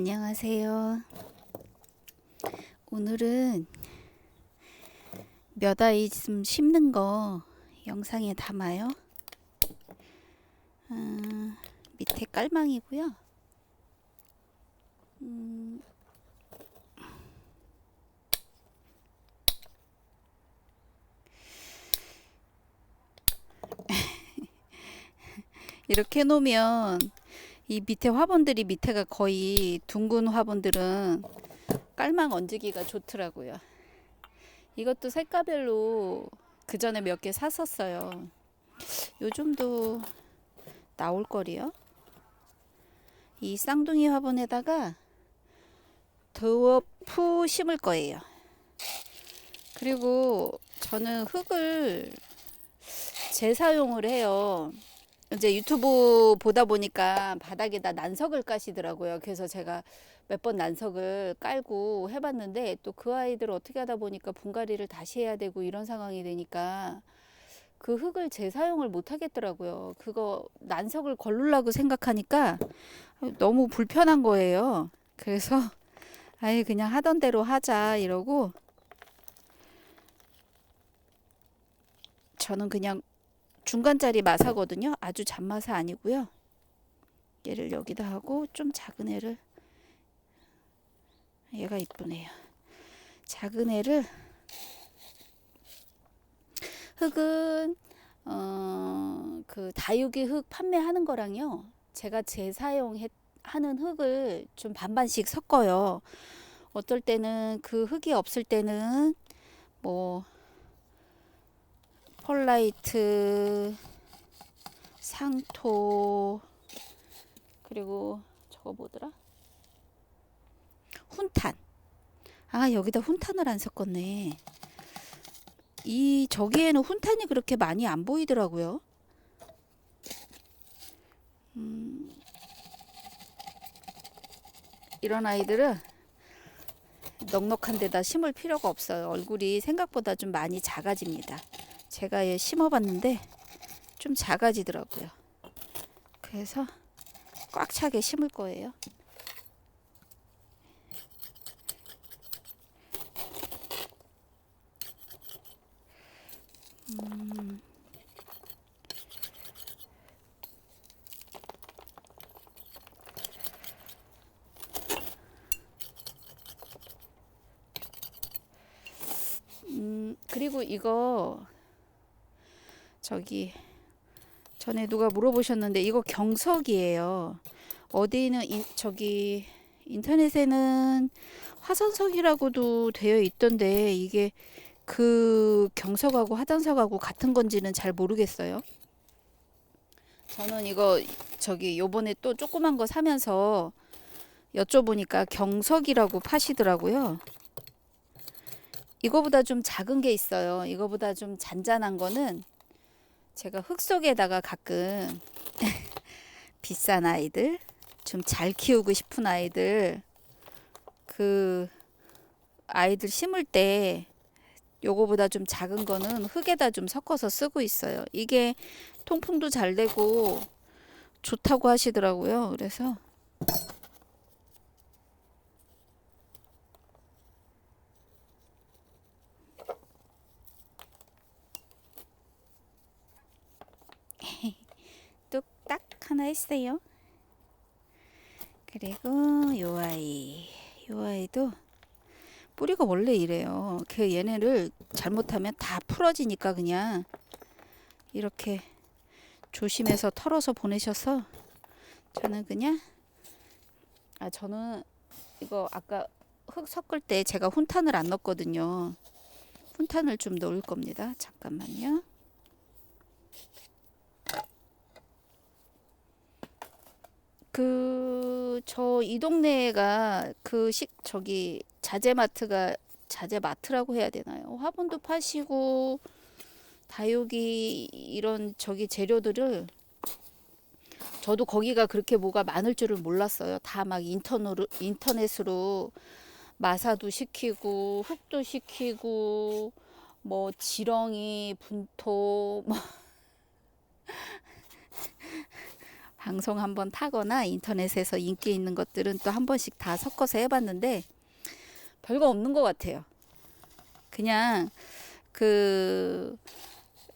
안녕하세요. 오늘은 몇 아이 좀 심는 거 영상에 담아요. 음, 밑에 깔망이고요. 음, 이렇게 해놓으면 이 밑에 화분들이 밑에가 거의 둥근 화분들은 깔망 얹기가 좋더라고요. 이것도 색깔별로 그 전에 몇 개 샀었어요. 요즘도 나올 거리요. 이 쌍둥이 화분에다가 더워프 심을 거예요. 그리고 저는 흙을 재사용을 해요. 이제 유튜브 보다 보니까 바닥에다 난석을 까시더라고요. 그래서 제가 몇 번 난석을 깔고 해봤는데 또 그 아이들 어떻게 하다 보니까 분갈이를 다시 해야 되고 이런 상황이 되니까 그 흙을 재사용을 못 하겠더라고요. 그거 난석을 걸르려고 생각하니까 너무 불편한 거예요. 그래서 아예 그냥 하던 대로 하자 이러고 저는 그냥 중간짜리 마사거든요. 아주 잔마사 아니고요. 얘를 여기다 하고 좀 작은 애를 얘가 이쁘네요. 작은 애를 흙은 어, 그 다육이 흙 판매하는 거랑요. 제가 재사용하는 흙을 좀 반반씩 섞어요. 어떨 때는 그 흙이 없을 때는 뭐 펄라이트, 상토, 그리고 저거 뭐더라? 훈탄. 아, 여기다 훈탄을 안 섞었네. 이 저기에는 훈탄이 그렇게 많이 안 보이더라고요. 음, 이런 아이들은 넉넉한 데다 심을 필요가 없어요. 얼굴이 생각보다 좀 많이 작아집니다. 제가 얘 심어봤는데 좀 작아지더라고요. 그래서 꽉 차게 심을 거예요. 음. 음, 그리고 이거 저기 전에 누가 물어보셨는데 이거 경석이에요. 어디는 인, 저기 인터넷에는 화산석이라고도 되어 있던데 이게 그 경석하고 화산석하고 같은 건지는 잘 모르겠어요. 저는 이거 저기 요번에 또 조그만 거 사면서 여쭤보니까 경석이라고 파시더라고요. 이거보다 좀 작은 게 있어요. 이거보다 좀 잔잔한 거는 제가 흙 속에다가 가끔 비싼 아이들, 좀 잘 키우고 싶은 아이들, 그 아이들 심을 때 요거보다 좀 작은 거는 흙에다 좀 섞어서 쓰고 있어요. 이게 통풍도 잘 되고 좋다고 하시더라고요. 그래서 하나 했어요. 그리고 요 아이, 요 아이도 뿌리가 원래 이래요. 그 얘네를 잘못하면 다 풀어지니까 그냥 이렇게 조심해서 털어서 보내셔서 저는 그냥 아 저는 이거 아까 흙 섞을 때 제가 훈탄을 안 넣었거든요. 훈탄을 좀 넣을 겁니다. 잠깐만요. 그 저 이 동네가 그 식 저기 자재마트가 자재마트라고 해야 되나요? 화분도 파시고 다육이 이런 저기 재료들을 저도 거기가 그렇게 뭐가 많을 줄을 몰랐어요. 다 막 인터넷으로 인터넷으로 마사도 시키고 흙도 시키고 뭐 지렁이 분토 뭐 방송 한번 타거나 인터넷에서 인기 있는 것들은 또 한 번씩 다 섞어서 해봤는데 별거 없는 것 같아요. 그냥 그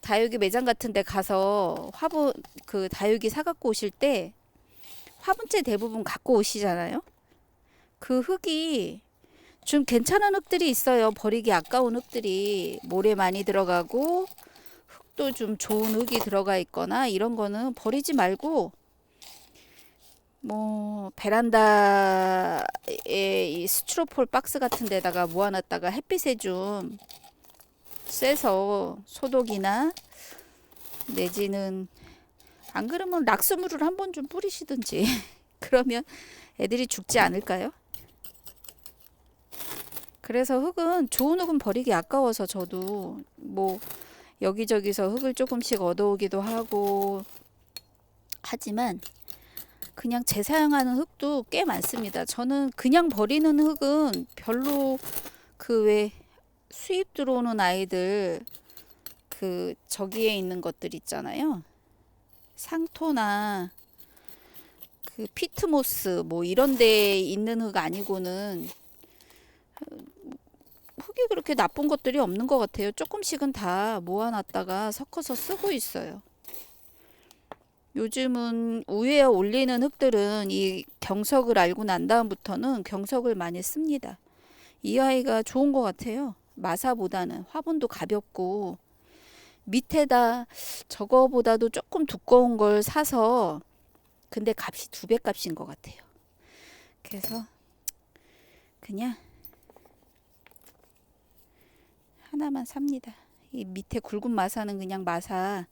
다육이 매장 같은 데 가서 화분 그 다육이 사갖고 오실 때 화분째 대부분 갖고 오시잖아요. 그 흙이 좀 괜찮은 흙들이 있어요. 버리기 아까운 흙들이 모래 많이 들어가고 흙도 좀 좋은 흙이 들어가 있거나 이런 거는 버리지 말고 뭐 베란다에 이 스티로폴 박스 같은 데다가 모아놨다가 햇빛에 좀 쐬서 소독이나 내지는 안 그러면 락스물을 한 번 좀 뿌리시든지 그러면 애들이 죽지 않을까요? 그래서 흙은 좋은 흙은 버리기 아까워서 저도 뭐 여기저기서 흙을 조금씩 얻어오기도 하고 하지만 그냥 재사용하는 흙도 꽤 많습니다. 저는 그냥 버리는 흙은 별로 그 왜 수입 들어오는 아이들 그 저기에 있는 것들 있잖아요. 상토나 그 피트모스 뭐 이런 데 있는 흙 아니고는 흙이 그렇게 나쁜 것들이 없는 것 같아요. 조금씩은 다 모아놨다가 섞어서 쓰고 있어요. 요즘은 위에 올리는 흙들은 이 경석을 알고 난 다음부터는 경석을 많이 씁니다. 이 아이가 좋은 것 같아요. 마사보다는 화분도 가볍고 밑에다 저거보다도 조금 두꺼운 걸 사서 근데 값이 두 배 값인 것 같아요. 그래서 그냥 하나만 삽니다. 이 밑에 굵은 마사는 그냥 마사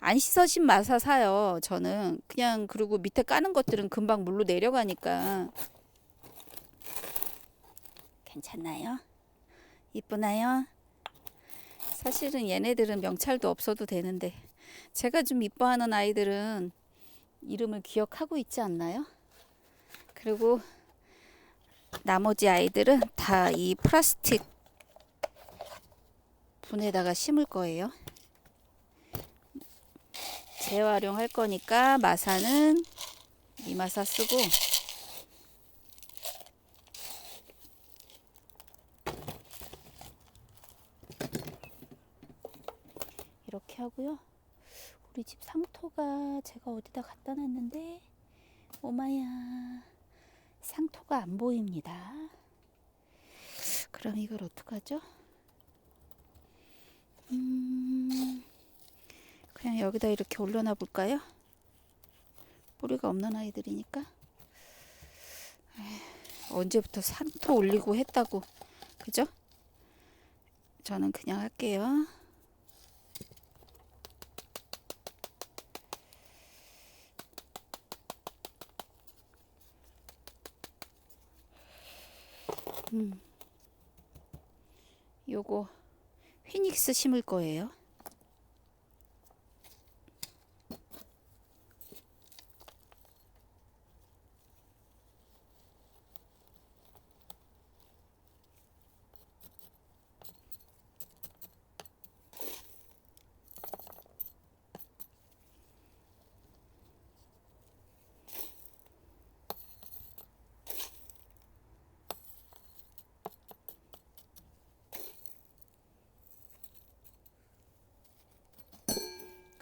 안 씻어진 마사 사요. 저는 그냥 그리고 밑에 까는 것들은 금방 물로 내려가니까 괜찮나요? 이쁘나요? 사실은 얘네들은 명찰도 없어도 되는데 제가 좀 이뻐하는 아이들은 이름을 기억하고 있지 않나요? 그리고 나머지 아이들은 다 이 플라스틱 분에다가 심을 거예요. 재활용할 거니까 마사는 이 마사 쓰고 이렇게 하고요. 우리 집 상토가 제가 어디다 갖다 놨는데 오마야 상토가 안 보입니다. 그럼 이걸 어떡하죠? 음, 여기다 이렇게 올려놔 볼까요? 뿌리가 없는 아이들이니까. 에휴, 언제부터 상토 올리고 했다고, 그죠? 저는 그냥 할게요. 음. 요거 피닉스 심을 거예요.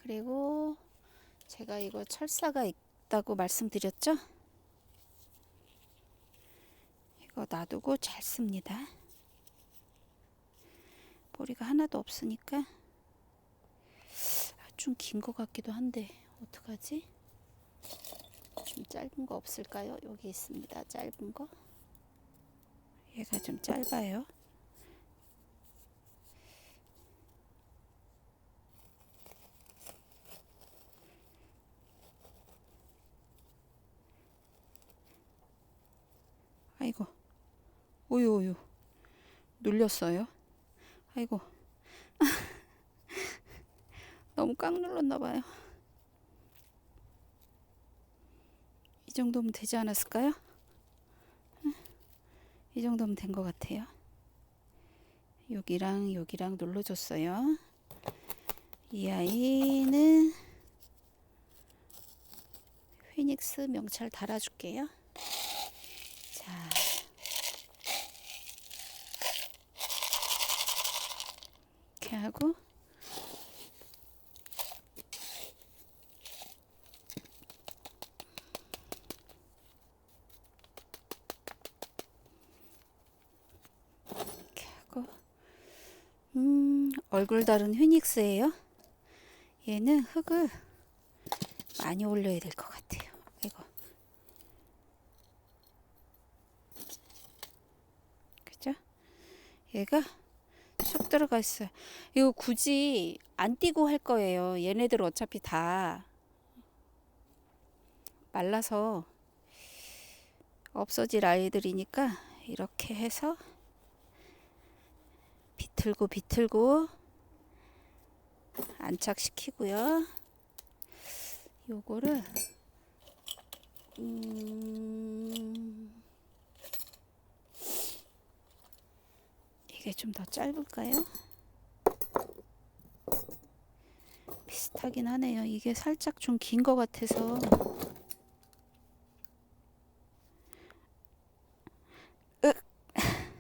그리고 제가 이거 철사가 있다고 말씀드렸죠? 이거 놔두고 잘 씁니다. 머리가 하나도 없으니까 좀 긴 것 같기도 한데 어떡하지? 좀 짧은 거 없을까요? 여기 있습니다. 짧은 거. 얘가 좀 짧아요. 아이고, 오유 오유, 눌렸어요. 아이고, 너무 꽉 눌렀나 봐요. 이 정도면 되지 않았을까요? 이 정도면 된 것 같아요. 여기랑 여기랑 눌러줬어요. 이 아이는 피닉스 명찰 달아줄게요. 자. 이렇게 하고 이렇게 하고 음 얼굴 다른 휘닉스예요. 얘는 흙을 많이 올려야 될 것 같아요. 이거 그죠? 얘가 쑥 들어가 있어요. 이거 굳이 안 띄고 할 거예요. 얘네들 어차피 다 말라서 없어질 아이들이니까 이렇게 해서 비틀고 비틀고 안착시키고요. 요거를 음 이게 좀 더 짧을까요? 비슷하긴 하네요. 이게 살짝 좀 긴 것 같아서 으.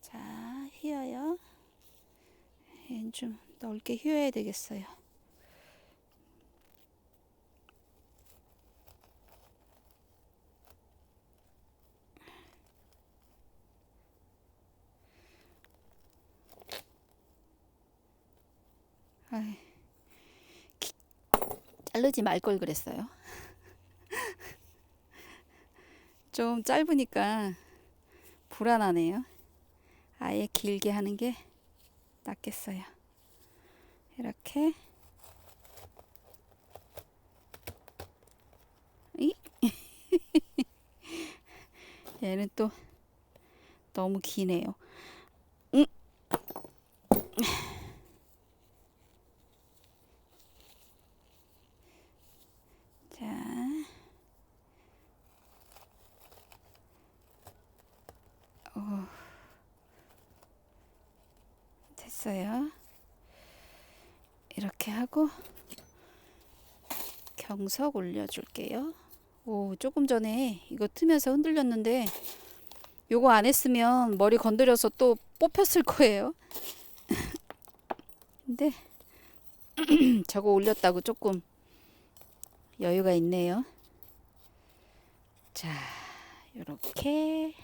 자, 휘어요. 얘는 좀 넓게 휘어야 되겠어요. 자르지 말 걸 그랬어요. 좀 짧으니까 불안하네요. 아예 길게 하는 게 낫겠어요. 이렇게 이? 얘는 또 너무 기네요. 어. 됐어요. 이렇게 하고 경석 올려줄게요. 오, 조금 전에 이거 트면서 흔들렸는데 요거 안 했으면 머리 건드려서 또 뽑혔을 거예요. 근데 저거 올렸다고 조금 여유가 있네요. 자, 요렇게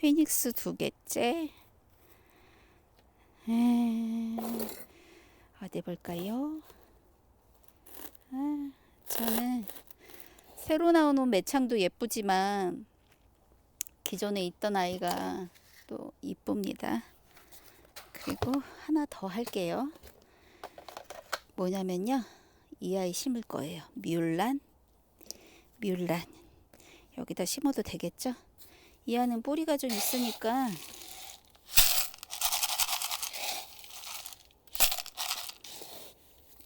휘닉스 두 개째. 음, 어디 볼까요? 아, 저는 새로 나오는 매창도 예쁘지만 기존에 있던 아이가 또 이쁩니다. 그리고 하나 더 할게요. 뭐냐면요. 이 아이 심을 거예요. 뮬란. 뮬란. 여기다 심어도 되겠죠? 이 안은 뿌리가 좀 있으니까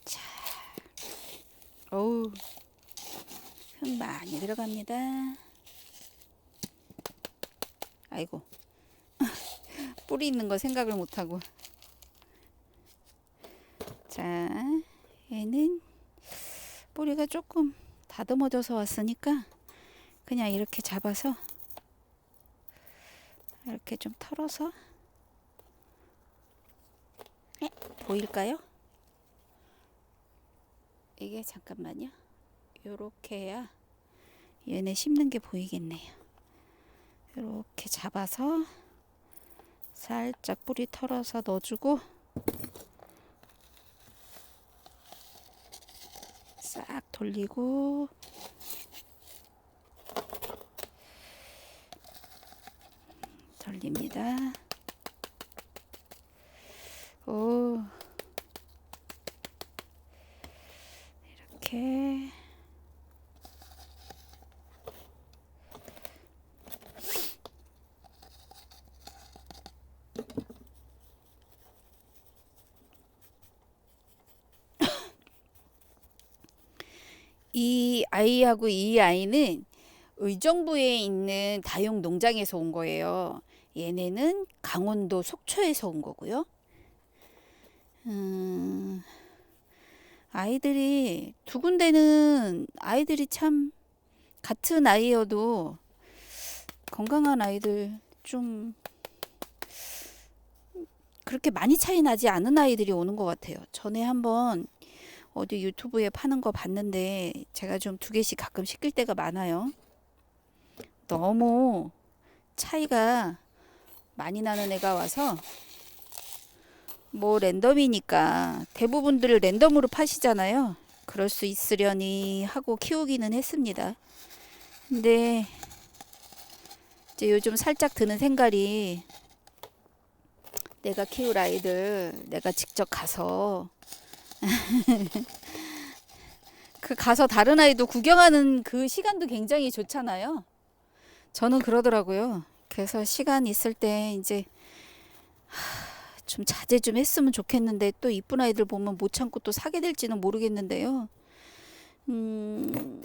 자, 어우, 흙 많이 들어갑니다. 아이고, 뿌리 있는 거 생각을 못하고. 자, 얘는 뿌리가 조금 다듬어져서 왔으니까 그냥 이렇게 잡아서 이렇게 좀 털어서 에? 보일까요? 이게 잠깐만요. 요렇게 해야 얘네 심는 게 보이겠네요. 요렇게 잡아서 살짝 뿌리 털어서 넣어주고 싹 돌리고 돌립니다. 오 이렇게 이 아이하고 이 아이는 의정부에 있는 다용 농장에서 온 거예요. 얘네는 강원도 속초에서 온 거고요. 음, 아이들이 두 군데는 아이들이 참 같은 아이여도 건강한 아이들 좀 그렇게 많이 차이 나지 않은 아이들이 오는 것 같아요. 전에 한번 어디 유튜브에 파는 거 봤는데 제가 좀 두 개씩 가끔 시킬 때가 많아요. 너무 차이가 많이 나는 애가 와서 뭐 랜덤이니까 대부분들 랜덤으로 파시잖아요. 그럴 수 있으려니 하고 키우기는 했습니다. 근데 이제 요즘 살짝 드는 생각이 내가 키울 아이들 내가 직접 가서 그 가서 다른 아이도 구경하는 그 시간도 굉장히 좋잖아요. 저는 그러더라고요. 그래서 시간 있을 때 이제 하, 좀 자제 좀 했으면 좋겠는데 또 이쁜 아이들 보면 못 참고 또 사게 될지는 모르겠는데요. 음,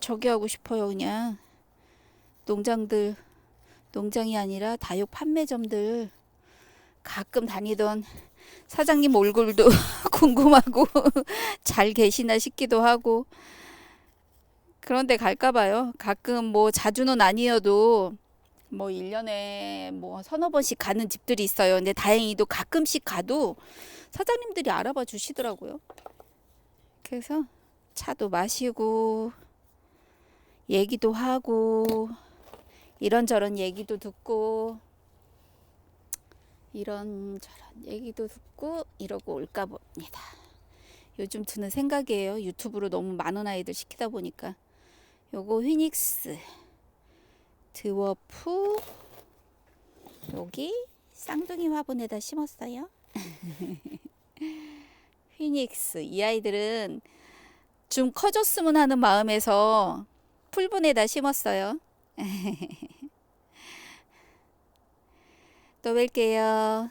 저기 하고 싶어요, 그냥. 농장들, 농장이 아니라 다육 판매점들 가끔 다니던 사장님 얼굴도 궁금하고 잘 계시나 싶기도 하고 그런데 갈까 봐요. 가끔 뭐 자주는 아니어도 뭐 1년에 뭐 서너 번씩 가는 집들이 있어요. 근데 다행히도 가끔씩 가도 사장님들이 알아봐 주시더라고요. 그래서 차도 마시고 얘기도 하고 이런저런 얘기도 듣고 이런저런 얘기도 듣고 이러고 올까 봅니다. 요즘 드는 생각이에요. 유튜브로 너무 많은 아이들 시키다 보니까 요거 휘닉스 드워프 여기 쌍둥이 화분에다 심었어요. 휘닉스 이 아이들은 좀 커졌으면 하는 마음에서 풀분에다 심었어요. 또 뵐게요.